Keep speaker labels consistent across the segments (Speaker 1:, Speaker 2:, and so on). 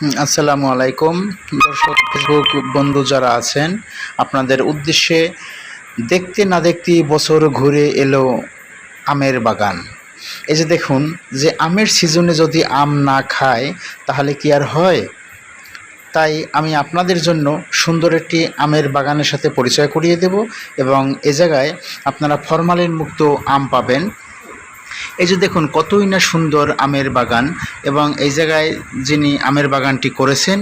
Speaker 1: আসসালামু আলাইকুম। দর্শক, ফেসবুক বন্ধু যারা আছেন, আপনাদের উদ্দেশ্যে দেখতে না দেখতে বছর ঘুরে এলো আমের বাগান। এই যে দেখুন, যে আমের সিজনে যদি আম না খায়, তাহলে কি আর হয়? তাই আমি আপনাদের জন্য সুন্দর একটি আমের বাগানের সাথে পরিচয় করিয়ে দেব এবং এ জায়গায় আপনারা ফরমালিন মুক্ত আম পাবেন। এই যে দেখুন, কতই না সুন্দর আমের বাগান এবং এই জায়গায় যিনি আমের বাগানটি করেছেন,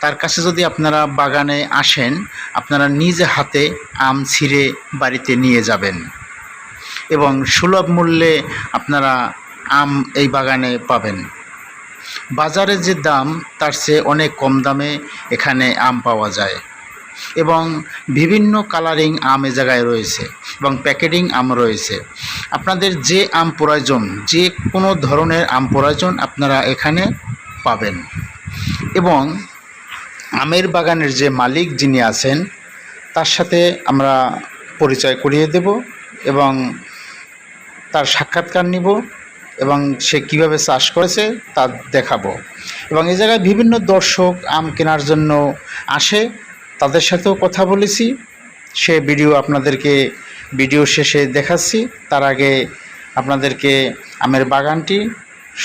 Speaker 1: তার কাছে যদি আপনারা বাগানে আসেন, আপনারা নিজ হাতে আম ছিঁড়ে বাড়িতে নিয়ে যাবেন এবং সুলভ মূল্যে আপনারা আম এই বাগানে পাবেন। বাজারে যে দাম, তার চেয়ে অনেক কম দামে এখানে আম পাওয়া যায়। এবং বিভিন্ন কালারিং আম এ জায়গায় রয়েছে এবং প্যাকেটিং আম রয়েছে। আপনাদের যে আম প্রয়োজন, যে কোনো ধরনের আম প্রয়োজন আপনারা এখানে পাবেন। এবং আমের বাগানের যে মালিক যিনি আছেন, তার সাথে আমরা পরিচয় করিয়ে দেব এবং তার সাক্ষাৎকার নিব এবং সে কীভাবে চাষ করেছে তা দেখাবো। এবং এই জায়গায় বিভিন্ন দর্শক আম কেনার জন্য আসে। তাদের সাথেও কথা বলেছি। সে ভিডিও আপনাদেরকে ভিডিও শেষে দেখাচ্ছি। তার আগে আপনাদেরকে আমের বাগানটি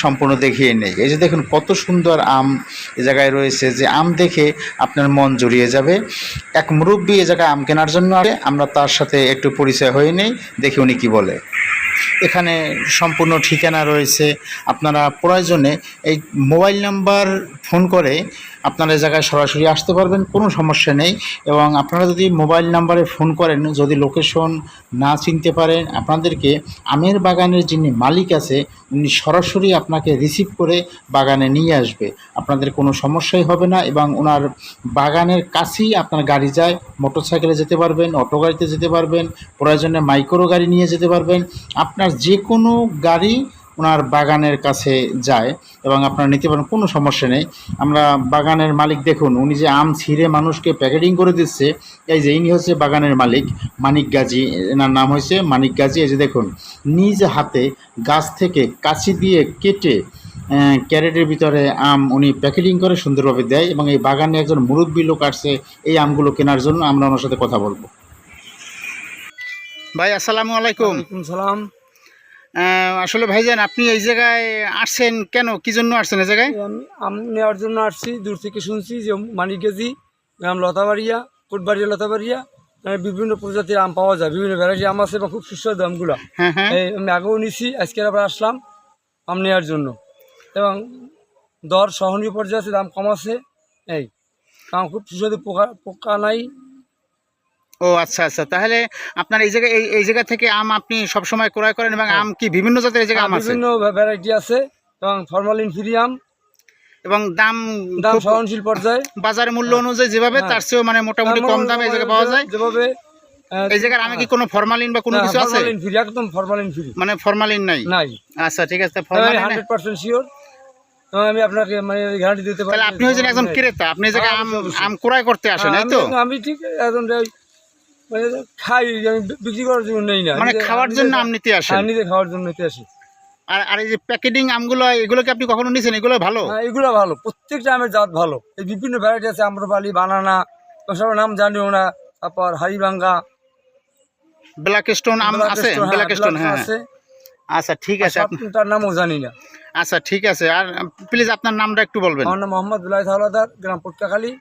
Speaker 1: সম্পূর্ণ দেখিয়ে নেই। এই যে দেখুন, কত সুন্দর আম এ জায়গায় রয়েছে যে আম দেখে আপনার মন জড়িয়ে যাবে। এক মুরব্বী এ জায়গায় আম কেনার জন্য আমরা তার সাথে একটু পরিচয় হয়ে নেই, দেখি উনি কী বলে। এখানে সম্পূর্ণ ঠিকানা রয়েছে। আপনারা প্রয়োজনে এই মোবাইল নাম্বার ফোন করে আপনারা এই জায়গায় সরাসরি আসতে পারবেন, কোনো সমস্যা নেই। এবং আপনারা যদি মোবাইল নাম্বারে ফোন করেন, যদি লোকেশন না চিনতে পারেন, আপনাদেরকে আমের বাগানের যিনি মালিক আছে, উনি সরাসরি আপনাকে রিসিভ করে বাগানে নিয়ে আসবে। আপনাদের কোনো সমস্যাই হবে না এবং ওনার বাগানের কাছেই আপনার গাড়ি যায় মোটর সাইকেলে যেতে পারবেন, অটো গাড়িতে যেতে পারবেন, প্রয়োজনে মাইক্রো গাড়ি নিয়ে যেতে পারবেন। আপনার যে কোনো গাড়ি ওনার বাগানের কাছে যায় এবং আপনারা নিতে পারেন কোনো সমস্যা নেই। আমরা বাগানের মালিক দেখুন উনি যে আম ছিঁড়ে মানুষকে প্যাকেটিং করে দিচ্ছে এই যে ইনি হচ্ছে বাগানের মালিক মানিক গাজী এনার নাম হয়েছে মানিক গাজী। এই যে দেখুন নিজ হাতে গাছ থেকে কাছি দিয়ে কেটে ক্যারেটের ভিতরে আম উনি প্যাকেটিং করে সুন্দরভাবে দেয় এবং এই বাগানে একজন মুরব্বী লোক আসছে এই আমগুলো কেনার জন্য আমরা ওনার সাথে কথা বলব। ভাই আসসালামু আলাইকুম।
Speaker 2: সালাম।
Speaker 1: আসলে ভাইজান আপনি এই জায়গায় আসছেন কেন? কি জন্য আসছেন এই জায়গায়?
Speaker 2: আমি নেওয়ার জন্য আসছি দূর থেকে শুনছি যে মানিকগেজি গ্রাম লতাবাড়িয়া কোটবাড়িয়া লতাবাড়িয়া বিভিন্ন প্রজাতির আম পাওয়া যায় বিভিন্ন ভ্যারাইটি আম আছে বা খুব সুস্বাদু আমগুলো।
Speaker 1: হ্যাঁ হ্যাঁ।
Speaker 2: এই আমি আগেও নিছি আজকে আবার আসলাম আম নেওয়ার জন্য। এবং দর সহনীয় পর্যায়ে আছে দাম কম আছে। এই আম খুব সুস্বাদু পোকা পোকা নাই
Speaker 1: ও আচ্ছা আচ্ছা। তাহলে আপনার এই জায়গায় এই জায়গা থেকে আম আপনি সব সময় ক্রয় করেন এবং আম কি বিভিন্ন জাতের এই জায়গায় আম আছে?
Speaker 2: বিভিন্ন ভ্যারাইটি আছে এবং ফরমালিন ফ্রি আম।
Speaker 1: এবং দাম
Speaker 2: দাম সহনশীল পর্যায়ে।
Speaker 1: বাজার মূল্য অনুযায়ী যেভাবে
Speaker 2: হ্যাঁ।
Speaker 1: তার চেয়েও মানে মোটামুটি কম দামে এই জায়গায় পাওয়া যায়?
Speaker 2: যেভাবে
Speaker 1: এই জায়গার আমি কি কোনো ফরমালিন বা কোনো কিছু আছে?
Speaker 2: ফরমালিন ফ্রি একদম ফরমালিন ফ্রি
Speaker 1: মানে ফরমালিন নাই?
Speaker 2: নাই।
Speaker 1: আচ্ছা ঠিক আছে ফরমালিন
Speaker 2: হান্ড্রেড পার্সেন্ট শিওর আমি আপনাকে মানে গ্যারান্টি দিতে পারি।
Speaker 1: তাহলে আপনি হয়েছেন একজন ক্রেতা আপনি এই জায়গায় আম
Speaker 2: হ্যাঁ,
Speaker 1: আম ক্রয় করতে আসেন
Speaker 2: হ্যাঁ,
Speaker 1: এই তো?
Speaker 2: আমি- ঠিক একজন যে- মানে খাই আমি বিক্রি করার জন্য নেই না।
Speaker 1: মানে খাওয়ার জন্য আম নিতে আসেন?
Speaker 2: হ্যাঁ, নিজে খাওয়ার জন্য নিতে আসি।
Speaker 1: আর আর এই যে প্যাকেটিং আমগুলো এগুলো কি আপনি কখনো নিছেন? এগুলো ভালো?
Speaker 2: হ্যাঁ, এগুলো ভালো। প্রত্যেকটা আমের জাত ভালো। এই বিভিন্ন ভ্যারাইটি আছে আম্রপালি বানানা ওসব নাম জানিও না। তারপর হাড়িভাঙ্গা
Speaker 1: ব্ল্যাক স্টোন আম আছে?
Speaker 2: স্টোন, হ্যাঁ,
Speaker 1: ব্ল্যাক স্টোন হ্যাঁ
Speaker 2: আছে।
Speaker 1: আচ্ছা ঠিক আছে। আপনি-
Speaker 2: সবটার নামও জানি না।
Speaker 1: আচ্ছা ঠিক আছে। আর প্লিজ আপনার নামটা একটু বলবেন।
Speaker 2: আমার নাম মোহাম্মদ বিলাই হাওলাদার গ্রাম পটকাখালী।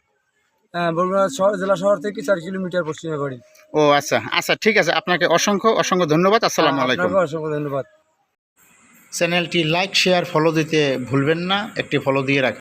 Speaker 2: শহর জেলা শহর থেকে চার কিলোমিটার পশ্চিমে বাড়ি।
Speaker 1: ও আচ্ছা। আচ্ছা ঠিক আছে। আপনাকে অসংখ্য অসংখ্য ধন্যবাদ। আসসালামু আলাইকুম।
Speaker 2: অসংখ্য ধন্যবাদ।
Speaker 1: চ্যানেলটি লাইক শেয়ার ফলো দিতে ভুলবেন না। একটি ফলো দিয়ে রাখবেন